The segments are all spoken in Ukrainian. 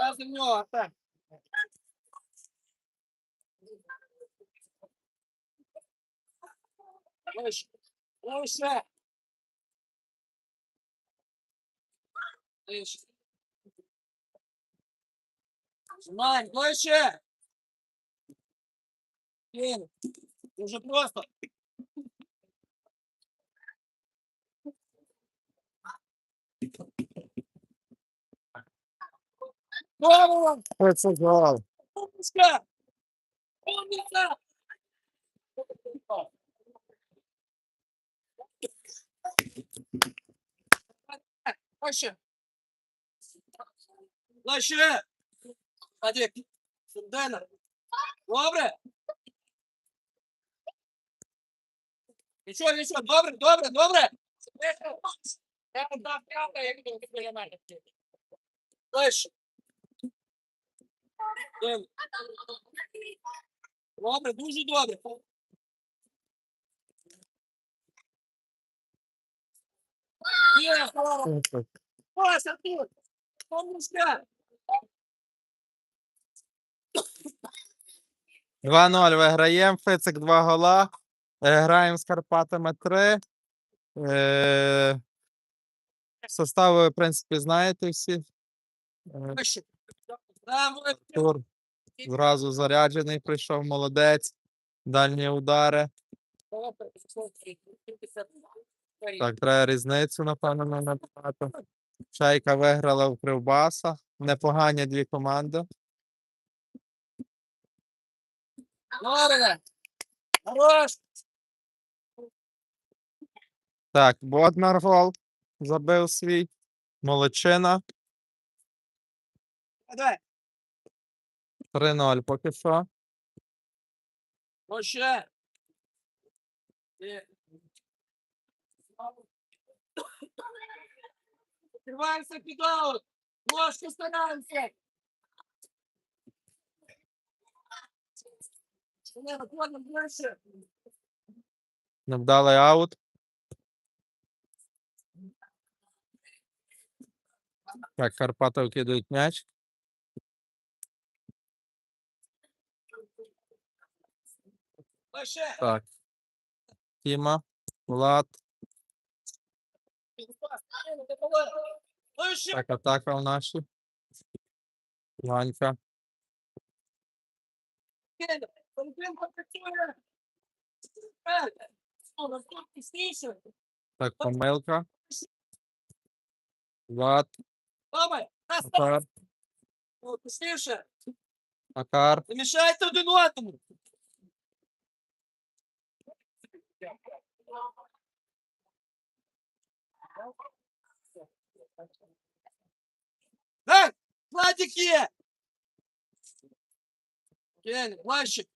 Раз в нього, так. Вище. Змань, вище. Блін, Дуже просто. Здорово! Це гол. Умничка! Умница! Вище. Вище. Адік. Сюдена. Добре. Нічого, нічого. Добре, добре, добре. Я вам дам правда, я буду біля мене. Вище. Дим. Добре, дуже добре. Є, слава. Ось тут. Помушка. 2-0 виграємо. Фицик 2 гола. Е, Граємо з Карпатами 3. Е, Состави, в принципі, знаєте всі. Е. Тур зразу заряджений прийшов, молодець. Дальні удари. Так, треба різницю, напевно, набагато. Чайка виграла в Кривбаса. Непогані дві команди. Добре. Хорош. Так, Боднар гол забив свій. Молодчина. Давай. 3-0 поки що. Вище. Є. Відкриваємося під аут. Ложку стараємося. Не, виходимо ближче. Невдалий аут. Так, Карпати кидають м'яч. Так. Тіма, Влад. Так, атака в наші. Ганька. Політинка працює. Е, о, навколо тісніше. Так, помилка. Влад. Давай, раз, раз. Макар. О, Тісніше. Макар. Не мішайте один одному. Ей, Владик є! Кен, Владик.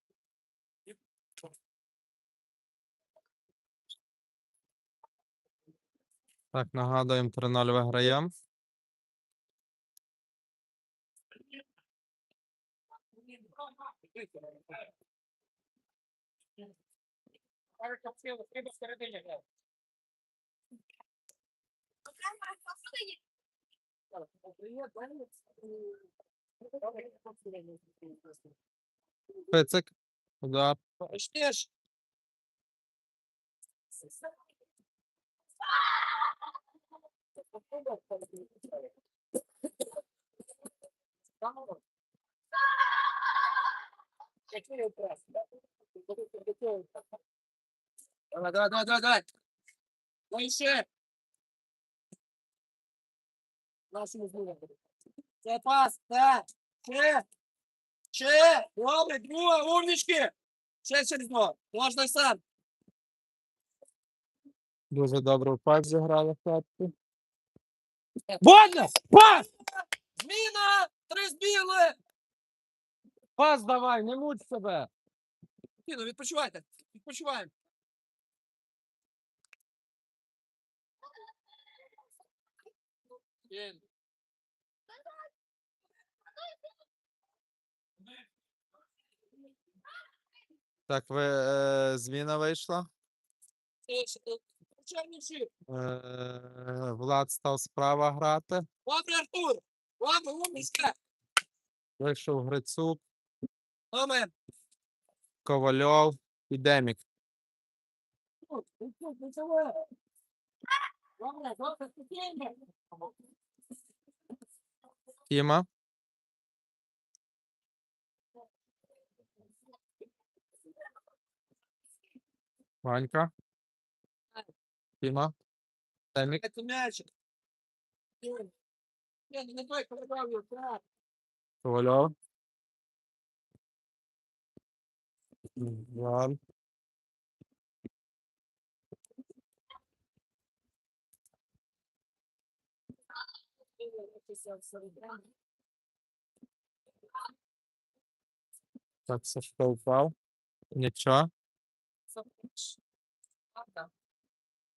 Так, нагадуємо, 3-0 виграємо. Фицик. Удар. Ж. Давай, давай, давай, давай, давай. Ну ще. Нашому знову. Це пас, так. Ще. Ще. Добре, друга, умнички. Ще через нього. Можна сам. Дуже добре в пас зіграли хлопці. Водно! Пас! Зміна! Три збігли! Пас давай, не муч себе. Ні, ну відпочивайте. Відпочиваємо. Так, ви е, зміна вийшла. Е, Влад став справа грати. Добре, Артур. Добре, умніська. Вийшов Грицук, Амен. Ковальов і Демік. Тіма. Ванька. Тіма. Демік. Це м'ячик. Ні, ні, не той, передав його, так. Ковальов. Влад. Так, Сашко впав. Нічого.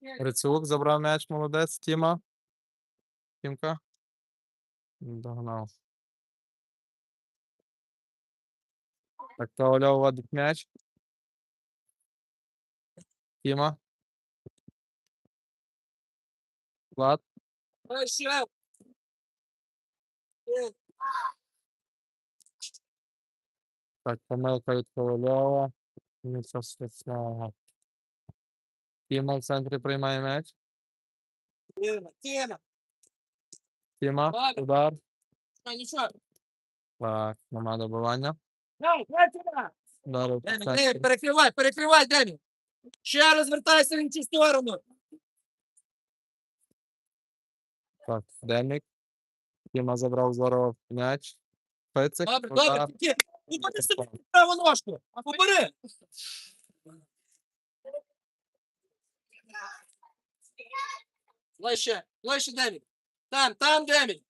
Грицюк забрав м'яч, молодець. Тіма. Тімка. Догнав. Так, Ковальов водить м'яч. Тіма. Влад. Так, помилка від Ковальова. Нічого страшного. Тіма в центрі приймає м'яч. Тема, тема. Тіма. Удар. А, нічого. Так, нема добивання. Дай, Демі, центрі. Перекривай, перекривай, Демі. Ще розвертайся в іншу сторону. Так, Демік. Тіма забрав здорово м'яч. Пицик. Добре, удар. добре. Ну, поди собі праву ножку. Побери. Ближче, ближче, Демі. Там, там, Демі.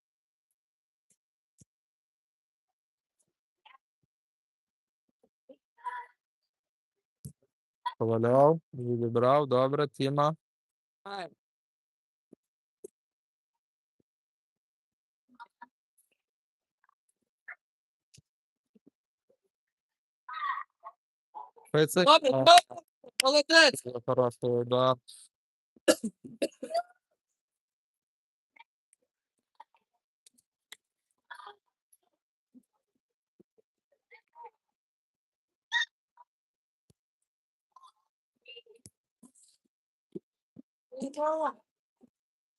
Ковальов. Відібрав. Добре, Тіма. Ай, Пицик. Добре, Молодець. це Хороший удар.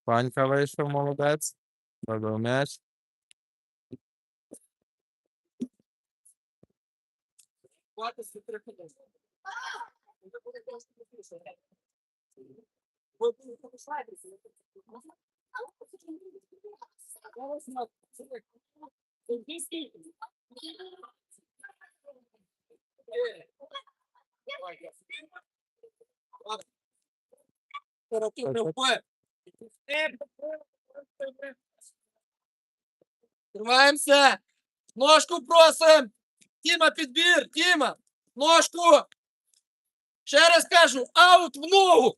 Ванька вийшов, молодець. Вибив м'яч. Хватить з три хвилини. Ви будете пізніше. Ви будете залишайтеся. Ось на це. Це дійсно. Е. Давай, я. Ладно. Оперативно вбив. Е, Тримаємося. Ножку просим. Тіма, підбір, Тіма, ножку. Ще раз кажу, аут в ногу.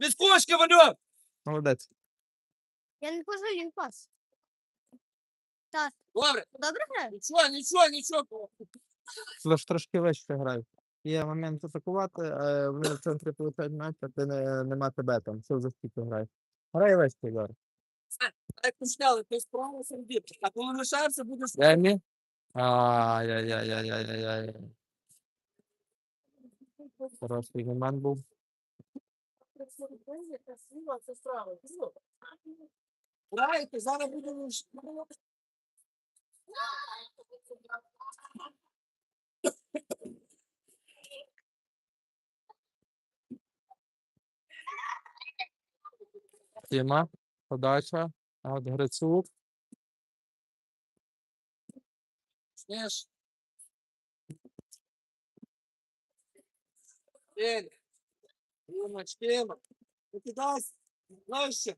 Відскочки, Вальов. Молодець. Я не він пас. Добре, Добре грає? нічого, нічого, нічого. Лиш трошки вище грай. Є момент атакувати, а вони в центрі получають м'яч, а ти не, нема тебе там. Все за скільки грай. Грай вище зараз. Як починали, ти справа серед А коли лишаєшся, будеш... Демі. Ай-яй-яй-яй-яй-яй. Хороший гуман був. Райки, зараз будемо. Тема, подача, от Грицук. Ель. Тима, Тима. Покидайся. Нижче.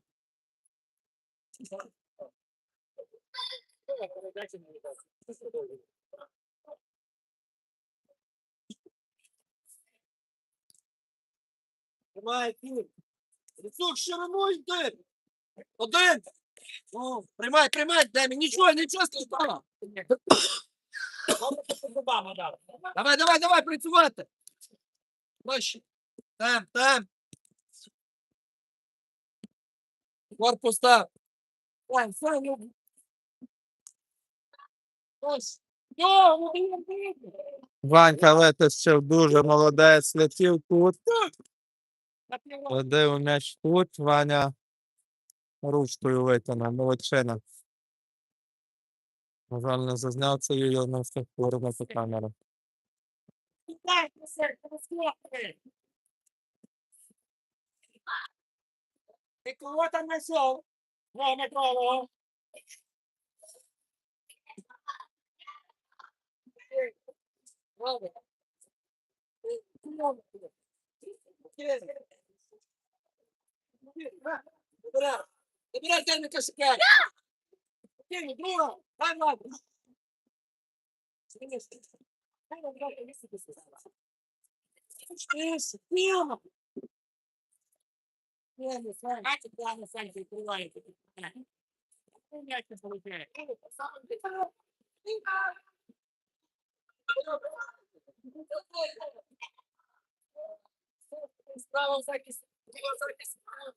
Тримай, кінь. Рицук, ширину йди. Один. Ну, приймай, приймай, дай мені нічого, нічого стало. Давай, давай, давай, працювати. Нижче. Там, там. Корпус там. Ой, Саня. Ось. Ну, блін, блін. Дуже молодець, летів тут. Півро- Ведив м'яч тут. Ваня ручкою витягнув. Молодчина. На жаль, не зазняв це її на всіх повернути камеру. Дай, Василь, розхлопни. Ти кого там знайшов? Во, Микола. Добре. Ти кого? Ти. Забирай. Забирай терміка шукай. Кинь, друга. Дай ладно. Что Тема? Не, не, Сань, а тебя на Сань прикрывает. Я тебя получаю. Справа всякий, справа всякий, справа.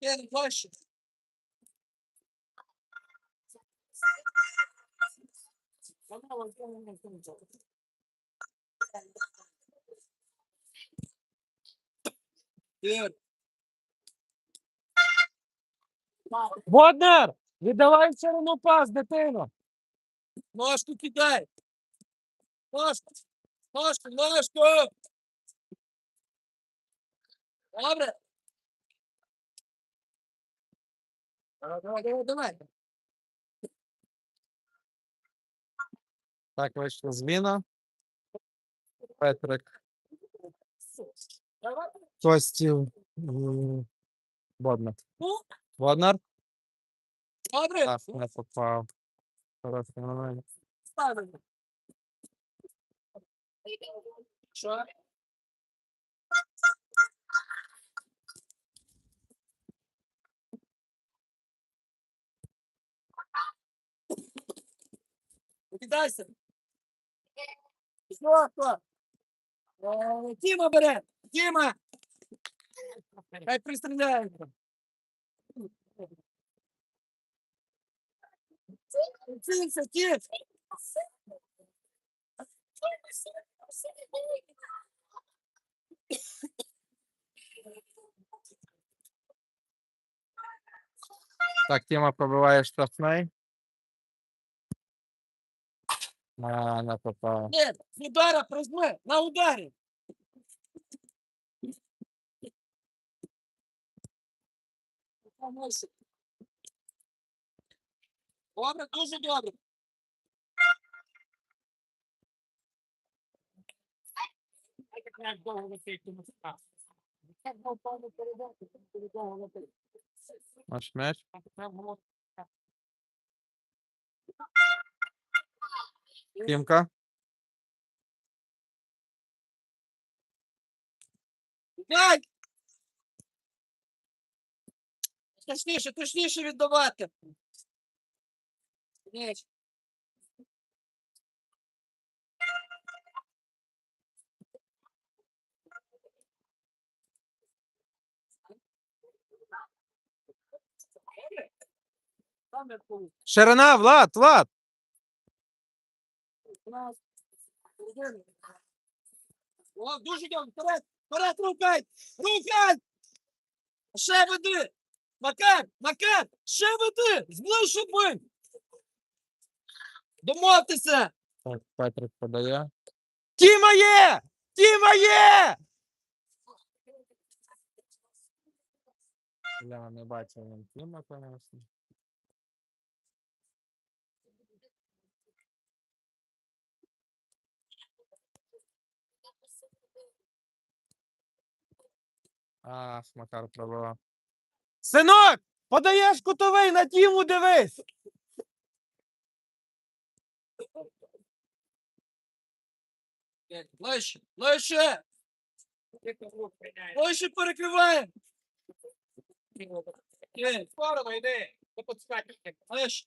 Кен, больше. Воднер! Віддавай все одно пас, дитино! Ножку кидай. Ножку. Ножку, ножку. Добре. Давай, давай, давай, давай. Так вийшла зміна. Петрик. Костів. Боднар. Ну, Боднар? Добре. Так, не попав. Хороший момент. Ставимо. Що? Покидайся. Що, що? Е, Тіма бере. Тіма. Хай пристріляється. Цілься, Тім. Так, Тіма пробиває штрафний. А, не попав. Ні, з удара прижми, на ударі. Помойся. Добре, дуже добре. Як довго летить тому спас. Так був певно передати, так буде довго летить. Наш м'яч. Тімка. Дай! Точніше, точніше віддавати. Получу. Ширина, Влад, Влад! О, дуже йдемо, вперед, вперед, рухай, рухай! Ще веди! Макет, макет, ще веди, зближу бить! Домовтеся! Так, Петрик подає. Тіма є! Тіма є! Я не бачив він Тіма, звісно. Ах, Макар пробував. Синок! Подаєш кутовий на тіму дивись! Ближче, ближче, ближче перекриваємо. Є, Сторону йди. Ближче.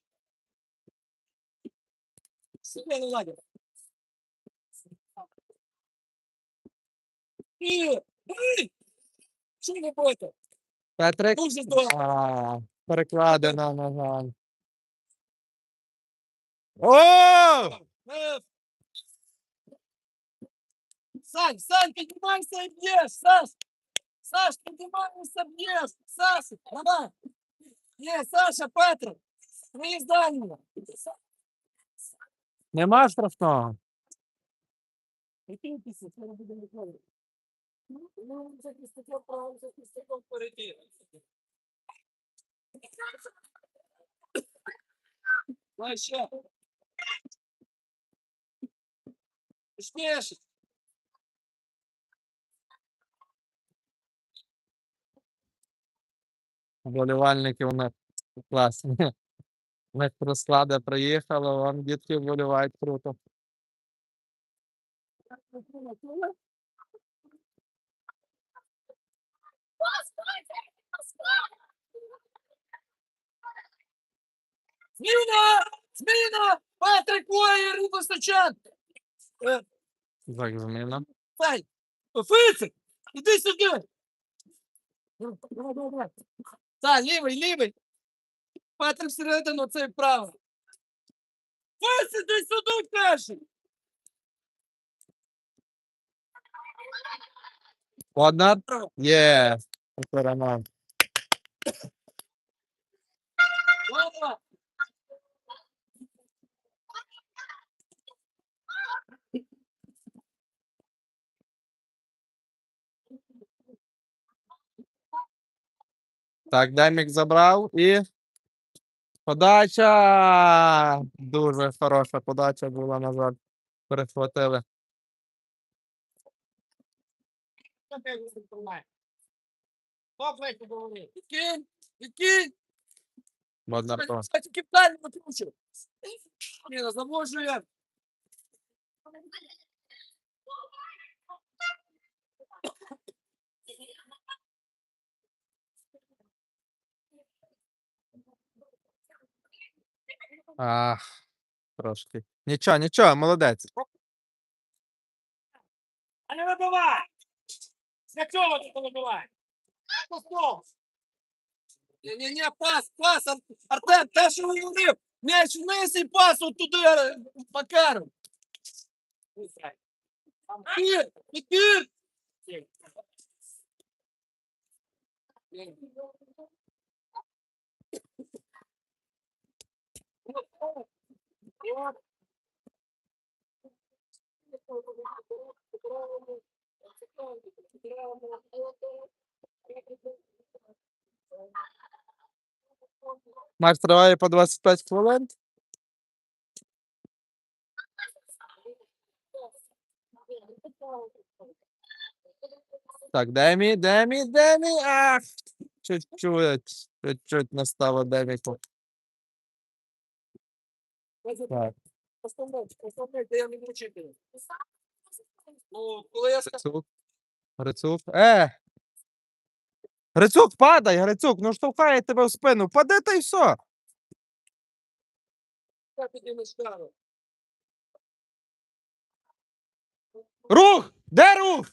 Себе не ладять. І, ви робите? Петрик. Дуже здорово. А, перекладена нога. О! Е, Сань, Сань, піднімайся і б'єш, Саш! Саш, піднімайся, б'єш! Саша, давай! Є, Саша, Петр! Твої здання! Нема страшного. Який після, це не буде ніколи. Ну, захисником правим захисником впереді. Давай ще. Пішніше. Вболівальники у них класні. Розклади приїхали, вон дітки вболівають круто. Зміна! Зміна! Патрик Воєр і Височан! Так, зміна. Сань! Фицик! Іди сюди! Давай, давай, давай. Сань, лівий, лівий! Патрик всередину, цей право! Фицик, іди сюди, каже! Одна? Є. Перемог. Ладно. Так, Демік забрав і. Подача! Дуже хороша подача була назад. Перехватили. Ближче говорить? Відкинь! Відкинь! Боднар то. Кстати, капітально викручу! Ні, завожу я! Ах, трошки. Нічого, нічого, молодець. А не вибивай! Для чого ти не вибивай? Постов! Ні-ні-ні, пас, пас, Ар- Артем, те, що говорив! М'яч вниз і пас от туди, е, Макару! Відкинь! Відкинь! Матч триває по 25 хвилин. Так, Демі, Демі, Демі. Ах! Чуть-чуть, чуть-чуть не стало Деміку. Так, я не. Ну, коли я. Грицук. Е! Грицук, падай, Грицук, ну штовхає тебе в спину. Пади та й все. Рух! Де рух?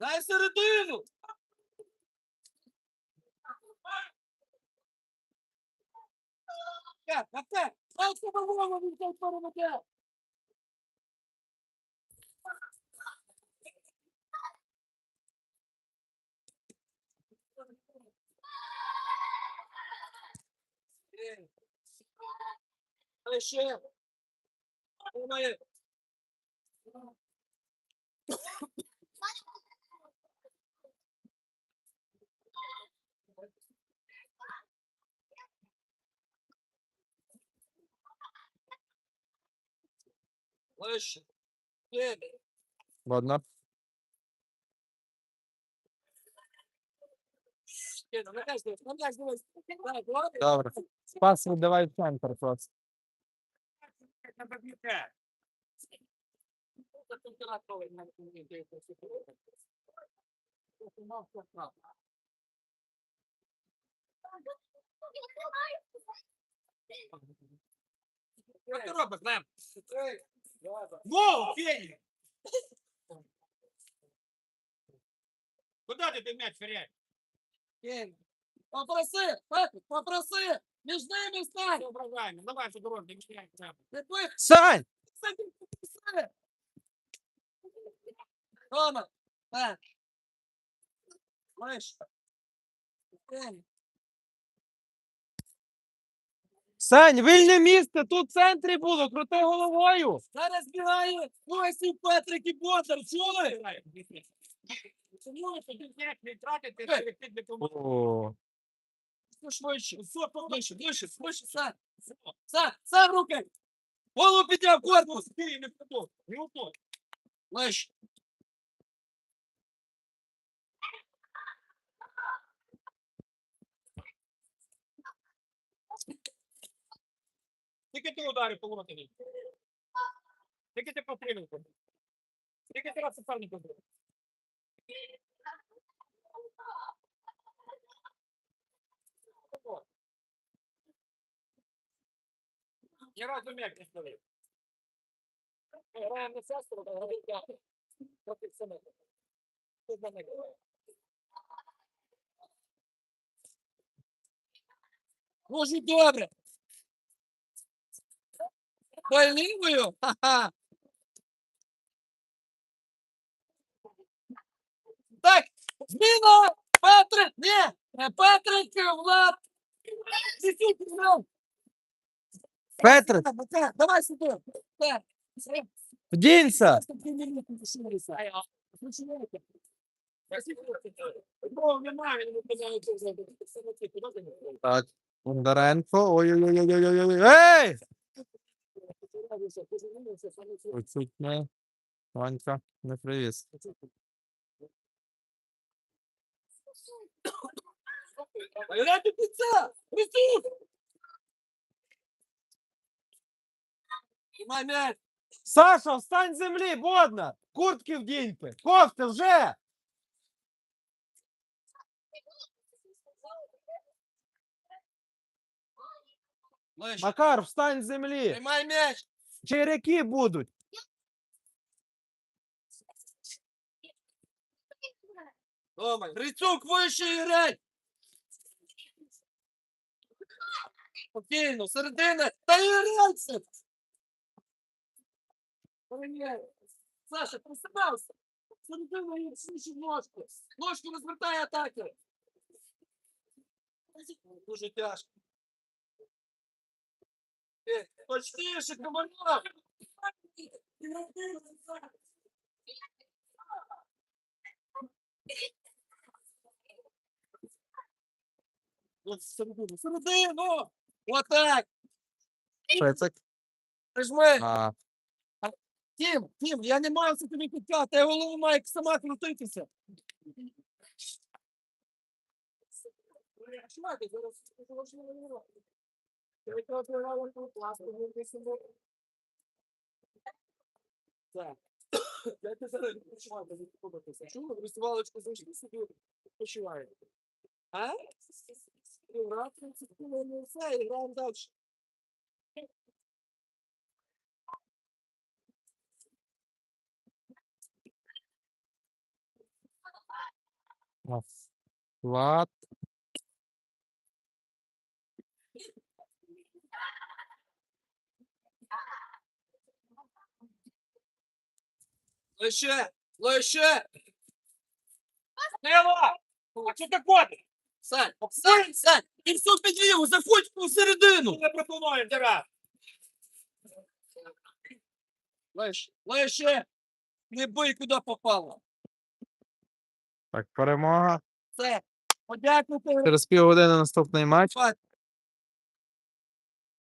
Дай середину. Yeah, that's it. Oh, that's the one when we say Hey, him again. Alexandre. Olha aí. Ладно? Добре. Пас віддавай в центр просто. Не поб'єте. Це температура, на якій він діє, це секунда. Це мав це право. Що ти робиш, Лем? Во, Фені! Куди ти ти м'яч ферять? Кінь. Попроси, Петрик, попроси! Між ними стань! Соображаємо, давай по дорозі, не шляй треба. Ти пих, Сань! це ти попроси! Тома, Пет. Миш. Кінь. Сань, вільне місце! Тут в центрі було, крути головою! Зараз бігає Осіп, Петрик і Ботар, чули? Чому ви тоді м'яч не тратите? О, швидше, все, ближче, ближче, ближче, сам, сам, сам руки! Голову підняв, корпус! Ти не впаду, не впаду. Ближче. Скільки ти ударів по воротині? Скільки ти потрібен? Скільки ти раз супернику зробив? Ні разу м'яч не ставив. Граємо сестру, а граємо я. Проти себе. Ти за них граєш. Дуже добре. Болівою? Ха-ха. Так, зміна! Петрик, ні, не Петрик, Влад. Сидіть, Влад. Петр, Так, так, Давай сюди. Так. вдінься! Просто дві минути лишилися. Починайте. Такого немає, він не казав, що зробити. Це не ті, куди ти не ходиш? Так, Бондаренко. Ой-ой-ой-ой-ой-ой. Ей! Оцють не. Ванька, не привіз. Гляньте піца! Рисуй! Тримай м'яч! Саша, встань з землі, бодна! Куртки вдіньте! Кофти вже! Ближче. Макар, встань з землі! Тримай м'яч! Черяки будуть! Дома, Грицюк вище грай! Спокійно, середина! Та і грайся! Саша, присипався! Середина і всі ножку! Ножку розвертай атаки! Дуже тяжко. Командир! От середину, середину! Отак! Пецик. Прижми! А, Тім, Тім, я не маю це тобі підтягти, я голову маю сама крутитися. Чувак, зараз Так. Я ти зараз відпочиваю, без відпочиватися. Чули? Рисувалочку зайшли собі, відпочиваєте. А? І гра, в не все, і граємо далі. а, Влад. Лише, лише! Сила! А що ти ходиш? Сань, Сань, Сань, і все підліву, заходь посередину. Ти не пропонуєш зараз. Лише, лише. Не бий, куди попало. Так, перемога. Все. Подякуйте. Через півгодини наступний матч.